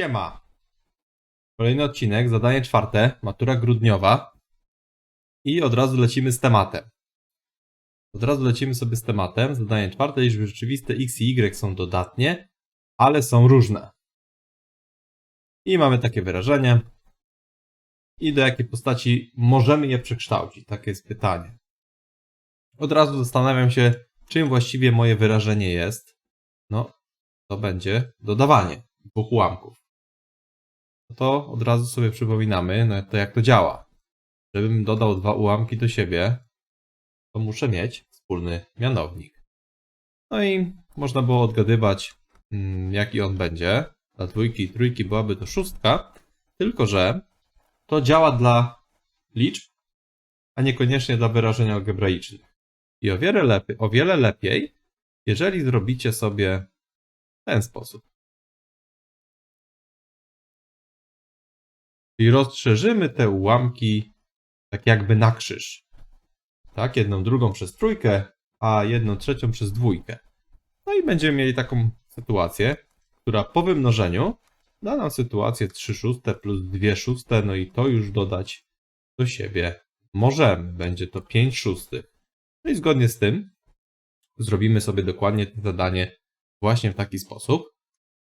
Siema. Kolejny odcinek, zadanie czwarte, matura grudniowa. I od razu lecimy z tematem. Od razu lecimy sobie z tematem. Zadanie czwarte, liczby rzeczywiste x i y są dodatnie, ale są różne. I mamy takie wyrażenie. I do jakiej postaci możemy je przekształcić? Takie jest pytanie. Od razu zastanawiam się, czym właściwie moje wyrażenie jest. No, to będzie dodawanie dwóch ułamków. To od razu sobie przypominamy, no to jak to działa. Żebym dodał dwa ułamki do siebie, to muszę mieć wspólny mianownik. No i można było odgadywać, mm, jaki on będzie. Dla dwójki i trójki byłaby to szóstka, tylko że to działa dla liczb, a niekoniecznie dla wyrażeń algebraicznych. I o wiele lepiej, o wiele lepiej, jeżeli zrobicie sobie w ten sposób. Czyli rozszerzymy te ułamki tak jakby na krzyż. Tak, jedną drugą przez trójkę, a jedną trzecią przez dwójkę. No i będziemy mieli taką sytuację, która po wymnożeniu da nam sytuację 3 szóste plus 2 szóste, no i to już dodać do siebie możemy. Będzie to 5 szóstych. No i zgodnie z tym zrobimy sobie dokładnie to zadanie właśnie w taki sposób,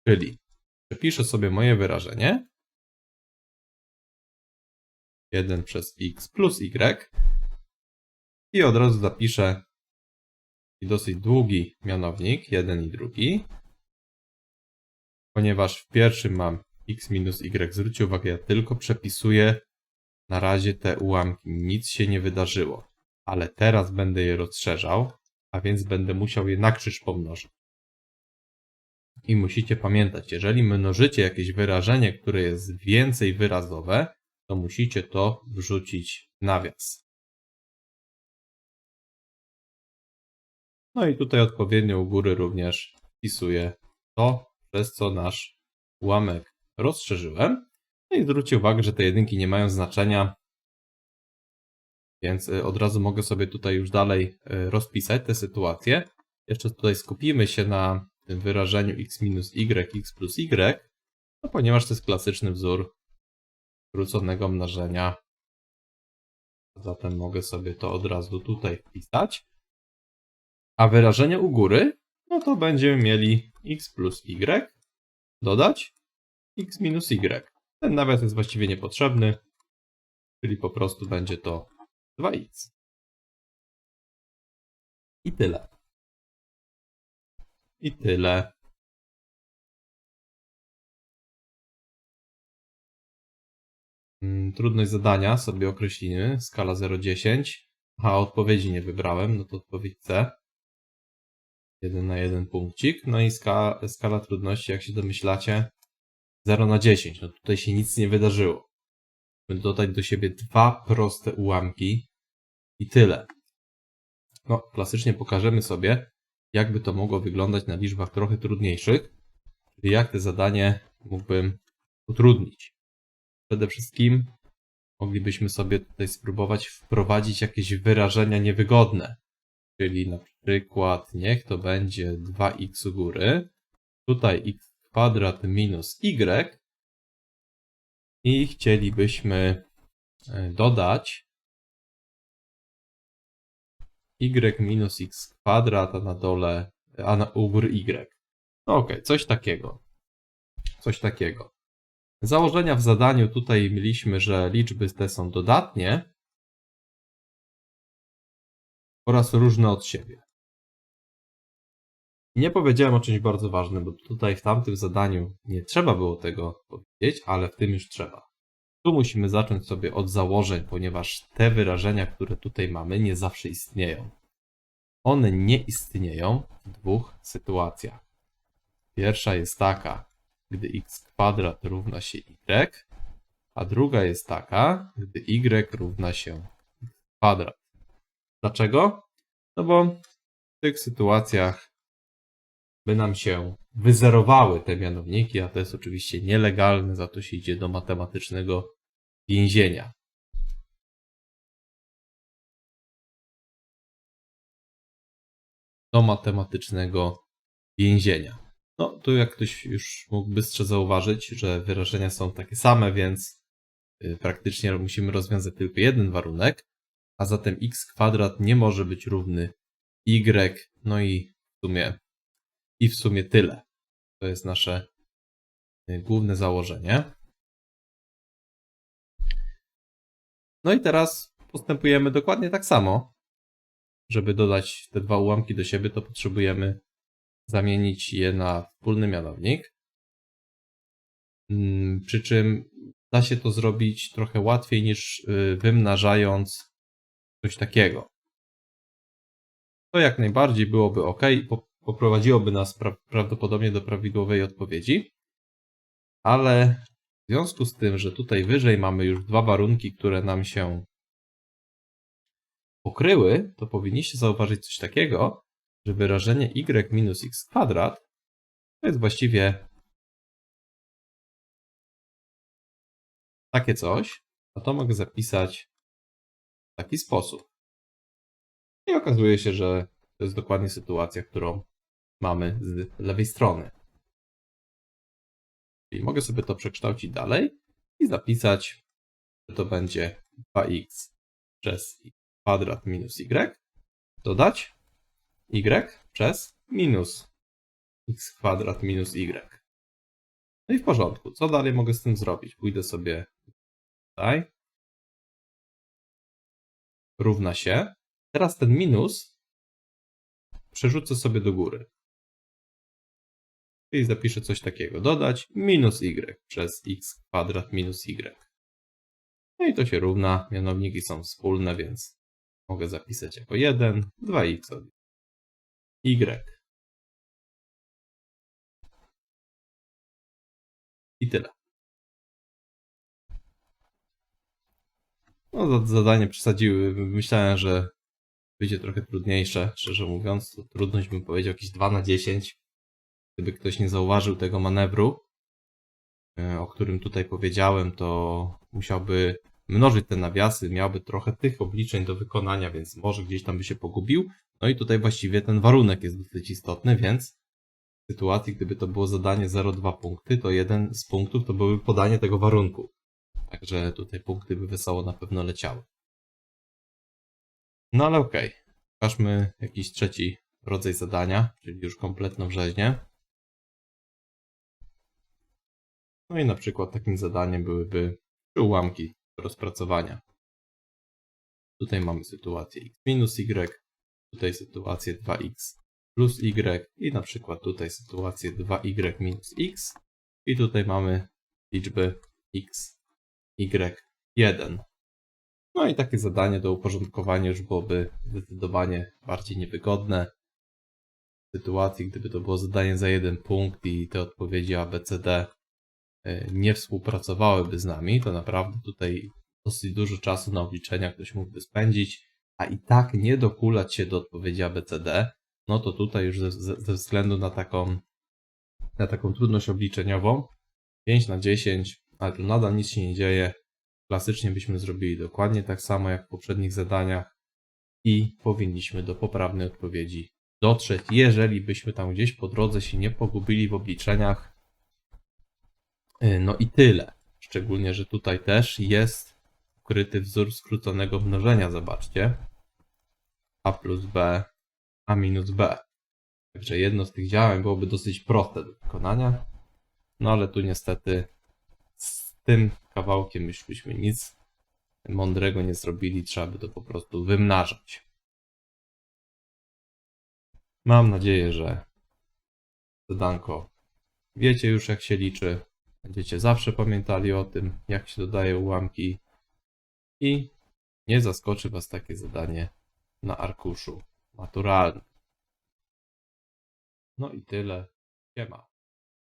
czyli przepiszę sobie moje wyrażenie 1 przez x plus y i od razu zapiszę i dosyć długi mianownik, jeden i drugi, ponieważ w pierwszym mam x minus y. Zwróćcie uwagę, ja tylko przepisuję na razie te ułamki, nic się nie wydarzyło, ale teraz będę je rozszerzał, a więc będę musiał je na krzyż pomnożyć. I musicie pamiętać, jeżeli mnożycie jakieś wyrażenie, które jest więcej wyrazowe, to musicie to wrzucić nawias. No i tutaj odpowiednio u góry również wpisuję to, przez co nasz ułamek rozszerzyłem. No i zwróćcie uwagę, że te jedynki nie mają znaczenia, więc y, od razu mogę sobie tutaj już dalej y, rozpisać tę sytuację. Jeszcze tutaj skupimy się na tym wyrażeniu x minus y, x plus y, no ponieważ to jest klasyczny wzór skróconego mnożenia. Zatem mogę sobie to od razu tutaj wpisać. A wyrażenie u góry, no to będziemy mieli x plus y dodać x minus y. Ten nawias jest właściwie niepotrzebny, czyli po prostu będzie to 2x. I tyle. I tyle. Trudność zadania sobie określimy. Skala 0,10. Aha, odpowiedzi nie wybrałem, no to odpowiedź C. 1 na 1 punkcik. No i skala, skala trudności, jak się domyślacie, 0 na 10. No tutaj się nic nie wydarzyło. Będę dodać do siebie dwa proste ułamki i tyle. No, klasycznie pokażemy sobie, jakby to mogło wyglądać na liczbach trochę trudniejszych, czyli jak te zadanie mógłbym utrudnić. Przede wszystkim moglibyśmy sobie tutaj spróbować wprowadzić jakieś wyrażenia niewygodne. Czyli na przykład niech to będzie 2x u góry, tutaj x kwadrat minus y i chcielibyśmy e, dodać y minus x kwadrat, a na dole, a na u góry y. No okej, okay, coś takiego. Coś takiego. Założenia w zadaniu tutaj mieliśmy, że liczby te są dodatnie oraz różne od siebie. Nie powiedziałem o czymś bardzo ważnym, bo tutaj w tamtym zadaniu nie trzeba było tego powiedzieć, ale w tym już trzeba. Tu musimy zacząć sobie od założeń, ponieważ te wyrażenia, które tutaj mamy, nie zawsze istnieją. One nie istnieją w dwóch sytuacjach. Pierwsza jest taka, gdy x kwadrat równa się y, a druga jest taka, gdy y równa się x kwadrat. Dlaczego? No bo w tych sytuacjach by nam się wyzerowały te mianowniki, a to jest oczywiście nielegalne, za to się idzie do matematycznego więzienia. Do matematycznego więzienia. No, tu jak ktoś już mógł bystrze zauważyć, że wyrażenia są takie same, więc y, praktycznie musimy rozwiązać tylko jeden warunek, a zatem x kwadrat nie może być równy y, no i w sumie, i w sumie tyle. To jest nasze y, główne założenie. No i teraz postępujemy dokładnie tak samo. Żeby dodać te dwa ułamki do siebie, to potrzebujemy zamienić je na wspólny mianownik. Mm, Przy czym da się to zrobić trochę łatwiej niż y, wymnażając coś takiego. To jak najbardziej byłoby ok, po- poprowadziłoby nas pra prawdopodobnie do prawidłowej odpowiedzi, ale w związku z tym, że tutaj wyżej mamy już dwa warunki, które nam się pokryły, to powinniście zauważyć coś takiego, że wyrażenie y minus x kwadrat to jest właściwie takie coś, a to mogę zapisać w taki sposób. I okazuje się, że to jest dokładnie sytuacja, którą mamy z lewej strony. Czyli mogę sobie to przekształcić dalej i zapisać, że to będzie 2x przez x kwadrat minus y, dodać y przez minus x kwadrat minus y. No i w porządku. Co dalej mogę z tym zrobić? Pójdę sobie tutaj. Równa się. Teraz ten minus przerzucę sobie do góry. Czyli zapiszę coś takiego. Dodać minus y przez x kwadrat minus y. No i to się równa. Mianowniki są wspólne, więc mogę zapisać jako 1, 2x od y. I tyle. No, za- zadanie przesadziły. Myślałem, że będzie trochę trudniejsze, szczerze mówiąc. To trudność bym powiedział jakieś 2 na 10. Gdyby ktoś nie zauważył tego manewru, e, o którym tutaj powiedziałem, to musiałby mnożyć te nawiasy, miałby trochę tych obliczeń do wykonania, więc może gdzieś tam by się pogubił. No i tutaj właściwie ten warunek jest dosyć istotny, więc w sytuacji, gdyby to było zadanie 0,2 punkty, to jeden z punktów to byłoby podanie tego warunku. Także tutaj punkty by wesoło na pewno leciały. No ale okej. Pokażmy jakiś trzeci rodzaj zadania, czyli już kompletną rzeźnię. No i na przykład takim zadaniem byłyby ułamki rozpracowania. Tutaj mamy sytuację x minus y, tutaj sytuację 2x plus y i na przykład tutaj sytuację 2y minus x i tutaj mamy liczby x, y, 1. No i takie zadanie do uporządkowania już byłoby zdecydowanie bardziej niewygodne. W sytuacji, gdyby to było zadanie za jeden punkt i te odpowiedzi A, B, C, D e, nie współpracowałyby z nami, to naprawdę tutaj dosyć dużo czasu na obliczenia ktoś mógłby spędzić, a i tak nie dokulać się do odpowiedzi A, B, C, D, no to tutaj już ze ze względu na taką, na taką trudność obliczeniową 5 na 10, ale tu nadal nic się nie dzieje. Klasycznie byśmy zrobili dokładnie tak samo jak w poprzednich zadaniach i powinniśmy do poprawnej odpowiedzi dotrzeć, jeżeli byśmy tam gdzieś po drodze się nie pogubili w obliczeniach. Yy, No i tyle. Szczególnie, że tutaj też jest ukryty wzór skróconego mnożenia, zobaczcie. a plus b, a minus b. Także jedno z tych działań byłoby dosyć proste do wykonania. No ale tu niestety z tym kawałkiem już byśmy nic mądrego nie zrobili, trzeba by to po prostu wymnażać. Mam nadzieję, że zadanko wiecie już jak się liczy. Będziecie zawsze pamiętali o tym, jak się dodaje ułamki i nie zaskoczy Was takie zadanie na arkuszu maturalnym. No i tyle. Siema.